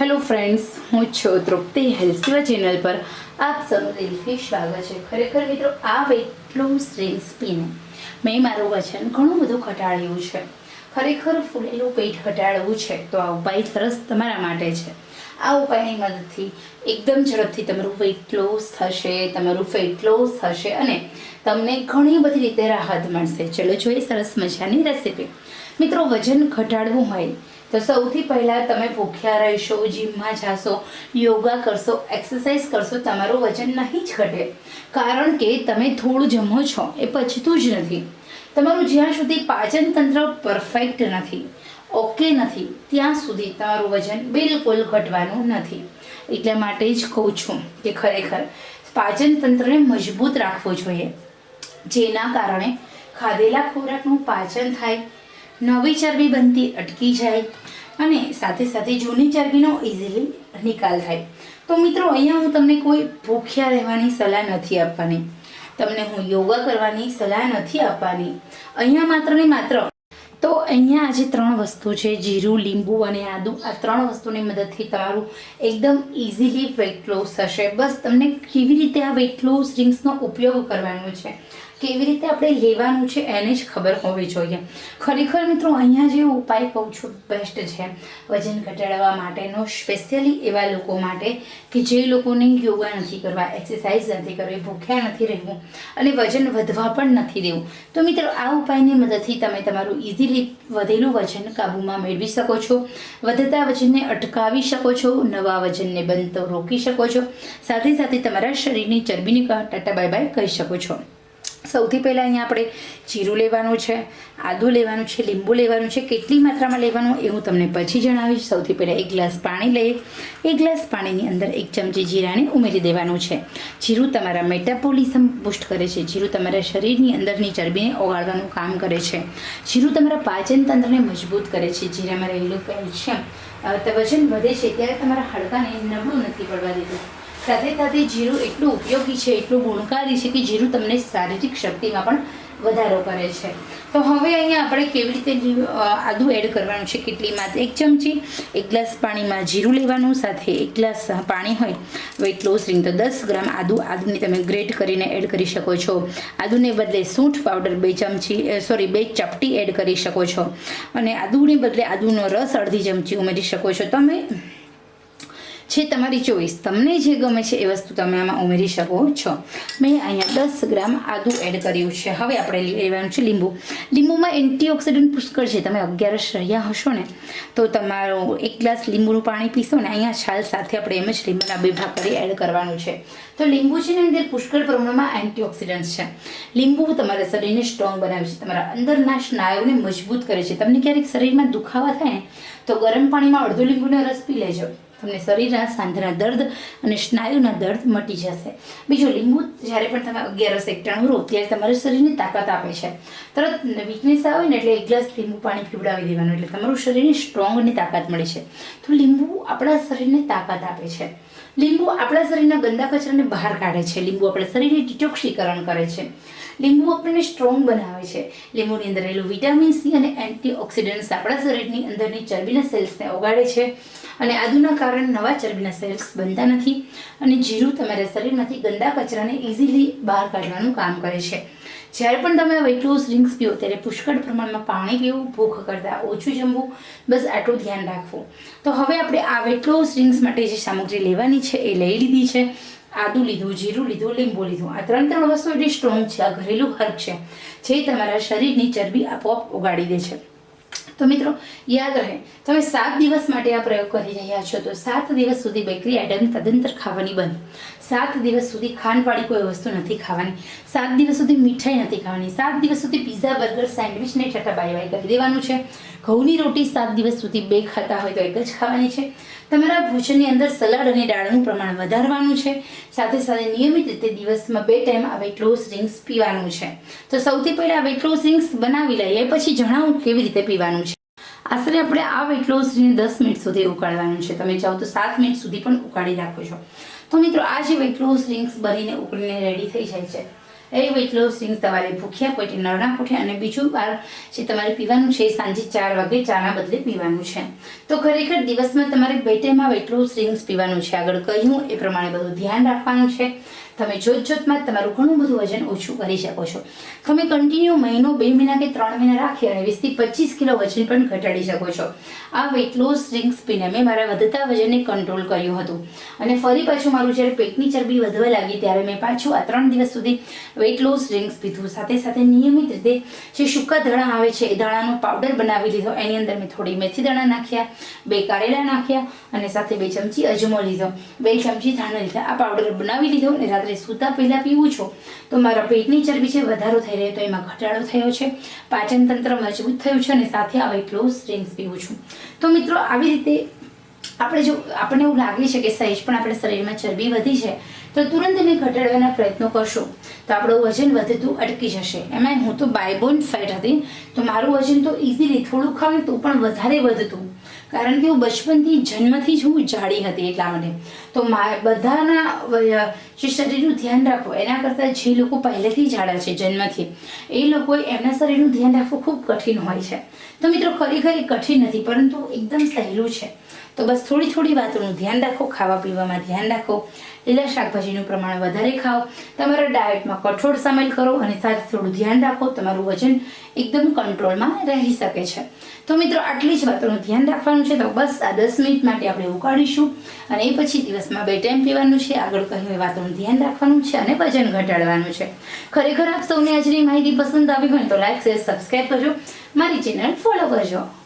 Hello friends હું છું તૃપ્તિ હેલ્સીવા channel પર આપ સૌનું દિલથી સ્વાગત છે. ખરેખર મિત્રો, આ વેટ લોસ ડ્રિંક્સ પીને મેં મારું વજન ઘણું બધું ઘટાડ્યું છે. ખરેખર ફૂલેલું પેટ ઘટાડવું છે, તો આ ઉપાય સરસ તમારા માટે છે. આ ઉપાયની મદદથી એકદમ ઝડપથી તમારું વેઇટ લોસ થશે, તમારું ફેટ લોસ થશે અને તમને ઘણી બધી રીતે રાહત મળશે. ચલો જોઈએ સરસ મજાની રેસીપી મિત્રો, વજન ઘટાડવું હોય તો સૌથી પહેલાં તમે ભૂખ્યા રહેશો, જીમમાં જાશો, યોગા કરશો એક્સરસાઇઝ કરશો, તમારું વજન નહીં જ ઘટે. કારણ કે તમે થોડું જમો છો, એ પચતું જ નથી. તમારું જ્યાં સુધી પાચન તંત્ર પરફેક્ટ નથી ઓકે નથી. ત્યાં સુધી તમારું વજન બિલકુલ ઘટવાનું નથી. એટલા માટે જ કહું છું કે ખરેખર પાચન તંત્રને મજબૂત રાખવું જોઈએ. જેના કારણે ખાધેલા ખોરાકનું પાચન થાય, નવી ચરબી બનતી અટકી જાય અને સાથે સાથે જૂની ચરબીનો ઇઝીલી નિકાલ થાય. તો મિત્રો, અહીંયા હું તમને કોઈ ભૂખ્યા રહેવાની સલાહ નથી આપવાની. તમને હું યોગા કરવાની સલાહ નથી આપવાની. અહીંયા માત્ર ને માત્ર અહીંયા આજે ત્રણ વસ્તુ છે, જીરું, લીંબુ અને આદુ. આ ત્રણ વસ્તુની મદદથી તમારું એકદમ ઇઝીલી વેઇટ લોસ થશે. બસ તમને કેવી રીતે આ વેઇટ લોસ ડ્રિંક્સનો ઉપયોગ કરવાનો છે? કેવી રીતે આપણે લેવાનું છે એને જ ખબર હોવી જોઈએ. ખરેખર મિત્રો, અહીંયા જે ઉપાય કહું છું બેસ્ટ છે વજન ઘટાડવા માટેનો સ્પેશિયલી એવા લોકો માટે કે જે લોકોને યોગા નથી કરવા એક્સરસાઇઝ નથી કરવી, ભૂખ્યા નથી રહેવું અને વજન વધવા પણ નથી દેવું. તો મિત્રો, આ ઉપાયની મદદથી તમે તમારું ઇઝીલી વધેલું વજન કાબૂમાં મેળવી શકો છો, વધતા વજનને અટકાવી શકો છો, નવા વજનને બનતો રોકી શકો છો, સાથે સાથે તમારા શરીરની ચરબીની ટાટા બાય બાય કહી શકો છો. સૌથી પહેલાં અહીંયા આપણે જીરું લેવાનું છે, આદું લેવાનું છે, લીંબુ લેવાનું છે, કેટલી માત્રામાં લેવાનું એ હું તમને પછી જણાવીશ. સૌથી પહેલાં એક ગ્લાસ પાણી લઈએ. એક ગ્લાસ પાણીની અંદર એક ચમચી જીરાને ઉમેરી દેવાનું છે. જીરું તમારા મેટાબોલિઝમ બુસ્ટ કરે છે. જીરું તમારા શરીરની અંદરની ચરબીને ઓગાળવાનું કામ કરે છે. જીરું તમારા પાચન તંત્રને મજબૂત કરે છે. જીરામાં રહેલું કેલ્શિયમ વજન વધે છે. ત્યારે તમારા હાડકાને નબળું નથી પડવા દેતું. સાથે સાથે જીરું એટલું ઉપયોગી છે, એટલું ગુણકારી છે કે જીરું તમને શારીરિક શક્તિમાં પણ વધારો કરે છે. તો હવે અહીંયા આપણે કેવી રીતે આદું એડ કરવાનું છે કેટલીમાં એક ચમચી, એક ગ્લાસ પાણીમાં જીરું લેવાનું, સાથે એક ગ્લાસ પાણી હોય વેટ લોસ રિંગ તો દસ ગ્રામ આદુ, આદુને તમે ગ્રેટ કરીને એડ કરી શકો છો. આદુને બદલે સૂંઠ પાવડર બે ચમચી સોરી બે ચપટી એડ કરી શકો છો. અને આદુને બદલે આદુનો રસ અડધી ચમચી ઉમેરી શકો છો. તમે છે તમારી ચોઈસ તમને જે ગમે છે એ વસ્તુ તમે આમાં ઉમેરી શકો છો. મેં અહીંયા દસ ગ્રામ આદુ એડ કર્યું છે. હવે આપણે લેવાનું છે લીંબુ. લીંબુમાં એન્ટીઓક્સિડન્ટ પુષ્કળ છે. તમે અગિયારસ રહ્યા હશો ને, તો તમારો એક ગ્લાસ લીંબુનું પાણી પીશો ને અહીંયા છાલ સાથે આપણે એમ જ લીંબુના બે ભાગ કરી એડ કરવાનું છે. તો લીંબુ છે ને અંદર પુષ્કળ પ્રમાણમાં એન્ટીઓક્સિડન્ટ છે. લીંબુ તમારા શરીરને સ્ટ્રોંગ બનાવે છે. તમારા અંદરના સ્નાયુને મજબૂત કરે છે. તમને ક્યારેક શરીરમાં દુખાવા થાય તો ગરમ પાણીમાં અડધો લીંબુનો રસ પી લેજો. તમને શરીરના સાંધના દર્દ અને સ્નાયુના દર્દ મટી જશે. બીજું લીંબુ, જ્યારે પણ તમે અગિયારસ એકટાણું રહો ત્યારે તમારા શરીરને તાકાત આપે છે. તરત વીકનેસ આવે ને એટલે એક ગ્લાસ લીંબુ પાણી પીવડાવી દેવાનું, એટલે તમારું શરીરને સ્ટ્રોંગ અને તાકાત મળે છે. તો લીંબુ આપણા શરીરને તાકાત આપે છે. લીંબુ આપણા શરીરના ગંદા કચરાને બહાર કાઢે છે. લીંબુ આપણા શરીરને ડિટોક્સિકરણ કરે છે. લીંબુ આપણને સ્ટ્રોંગ બનાવે છે. લીંબુની અંદર રહેલું વિટામિન સી અને એન્ટીઓક્સિડન્ટ્સ આપણા શરીરની અંદરની ચરબીના સેલ્સને ઓગાળે છે. અને આદુના કારણે નવા ચરબીના સેલ્સ બનતા નથી. અને જીરું તમારા શરીરમાંથી ગંદા કચરાને ઇઝીલી બહાર કાઢવાનું કામ કરે છે. જ્યારે પણ તમે વેટ લોસ ડ્રિંક્સ પીઓ, ત્યારે પુષ્કળ પ્રમાણમાં પાણી પીવું, ભૂખ કરતાં ઓછું જમવું, બસ આટલું ધ્યાન રાખવું. તો હવે આપણે આ વેટ લોસ ડ્રિંક્સ માટે જે સામગ્રી લેવાની છે, એ લઈ લીધી છે. આદુ લીધું, જીરું લીધું, લીંબુ લીધું. આ ત્રણ ત્રણ વસ્તુ એટલી સ્ટ્રોંગ છે, આ ઘરેલું હર્બ છે, જે તમારા શરીરની ચરબી આપોઆપ ઉગાડી દે છે. તો મિત્રો, યાદ રહે, તમે સાત દિવસ માટે આ પ્રયોગ કરી રહ્યા છો, તો સાત દિવસ સુધી બેકરી આઈટમ તદંતર ખાવાની બંધ. સાત દિવસ સુધી ખાંડવાળી કોઈ વસ્તુ નથી ખાવાની. સાત દિવસ સુધી મીઠાઈ નથી ખાવાની. સાત દિવસ સુધી પીઝા બર્ગર સેન્ડવિચ ને છટા બાય બાય કરી દેવાનું છે. ઘઉંની રોટી સાત દિવસ સુધી બે ખાતા હોય તો એક જ ખાવાની છે. તમારા ભોજનની અંદર સલાડ અને દાળનું પ્રમાણ વધારવાનું છે. સાથે સાથે નિયમિત રીતે દિવસમાં બે ટાઈમ આ વેટ લોસ ડ્રિંક્સ પીવાનું છે. તો સૌથી પહેલાં વેટ લોસ ડ્રિંક્સ બનાવી લઈએ, પછી જણાવું કેવી રીતે પીવાનું છે. આશરે આપણે આ વેટ લોસ દસ મિનિટ સુધી ઉકાળવાનું છે. તમે ચાહો તો સાત મિનિટ સુધી પણ ઉકાળી રાખો છો. તો મિત્રો, આ જે વેટ લોસ બનીને ઉકળીને રેડી થઈ જાય છે. એ વેટ ડ્રિંક્સ તમારે ભૂખ્યા પેટે નરણા પોઠે અને બીજું બાર જે તમારે પીવાનું છે સાંજે ચાર વાગે ચાના બદલે પીવાનું છે. તો ખરેખર દિવસમાં તમારે બે ટાઈમમાં વેટ લોસ ડ્રિંક્સ પીવાનું છે. આગળ કહ્યું, એ પ્રમાણે બધું ધ્યાન રાખવાનું છે. તમે જોત જોતમાં તમારું ઘણું બધું વજન ઓછું કરી શકો છો. તમે કન્ટિન્યુ મહિનો બે મહિના કે ત્રણ મહિના રાખી અને વીસથી પચીસ કિલો વજન પણ ઘટાડી શકો છો. આ વેટ લોસ ડ્રિંક્સ પીને મેં મારા વધતા વજનને કંટ્રોલ કર્યું હતું. અને ફરી પાછું મારું જ્યારે પેટની ચરબી વધવા લાગી, ત્યારે મેં પાછું આ ત્રણ દિવસ સુધી વેટ લોસ ડ્રિંક્સ પીધું. સાથે સાથે નિયમિત રીતે જે સૂકા દાણા આવે છે, એ દાણાનો પાવડર બનાવી લીધો. એની અંદર મેં થોડી મેથી દાણા નાખ્યા, બે કારેલા નાખ્યા અને સાથે બે ચમચી અજમો લીધો. બે ચમચી ધાણા લીધા. આ પાવડર બનાવી લીધો અને રાત્રે સૂતા પહેલાં પીવું છું. તો મારા પેટની ચરબી છે, વધારો થઈ રહ્યો તો એમાં ઘટાડો થયો છે. પાચન તંત્ર મજબૂત થયું છે અને સાથે આ વેઇટ લોસ ડ્રિંક્સ પીવું છું. તો મિત્રો, આવી રીતે આપણે જો, આપણને એવું લાગે છે કે સહેજ પણ આપણે શરીરમાં ચરબી વધી છે તો તુરંત એને ઘટાડવાના પ્રયત્નો કરશો. તો આપણું વજન વધતું અટકી જશે. એમાં હું તો બાયબોન ફેટ હતી. તો મારું વજન તો ઇઝીલી થોડું ખાવ તો પણ વધારે વધતું. કારણ કે હું બચપનથી જન્મથી જ હું જાડી હતી એટલા માટે. તો બધાના જે શરીરનું ધ્યાન રાખવું, એના કરતાં જે લોકો પહેલેથી જાડા છે જન્મથી, એ લોકોએ એમના શરીરનું ધ્યાન રાખવું ખૂબ કઠિન હોય છે. તો મિત્રો, ખરેખર એ કઠિન નથી, પરંતુ એકદમ સહેલું છે. તો બસ થોડી થોડી વાતોનું ધ્યાન રાખો, ખાવા પીવામાં ધ્યાન રાખો. લીલા શાકભાજીનું પ્રમાણ વધારે ખાઓ. તમારા ડાયટમાં કઠોળ સામેલ કરો અને સાથે થોડું ધ્યાન રાખો. તમારું વજન એકદમ કંટ્રોલમાં રહી શકે છે. તો મિત્રો, આટલી જ વાતોનું ધ્યાન રાખવાનું છે. તો બસ આ દસ મિનિટ માટે આપણે ઉકાળીશું અને એ પછી દિવસમાં બે ટાઈમ પીવાનું છે. આગળ કહ્યું વાતોનું ધ્યાન રાખવાનું છે અને વજન ઘટાડવાનું છે. ખરેખર આપ સૌને આજની માહિતી પસંદ આવી હોય તો લાઈક શેર સબસ્ક્રાઈબ કરજો. મારી ચેનલ ફોલો કરજો.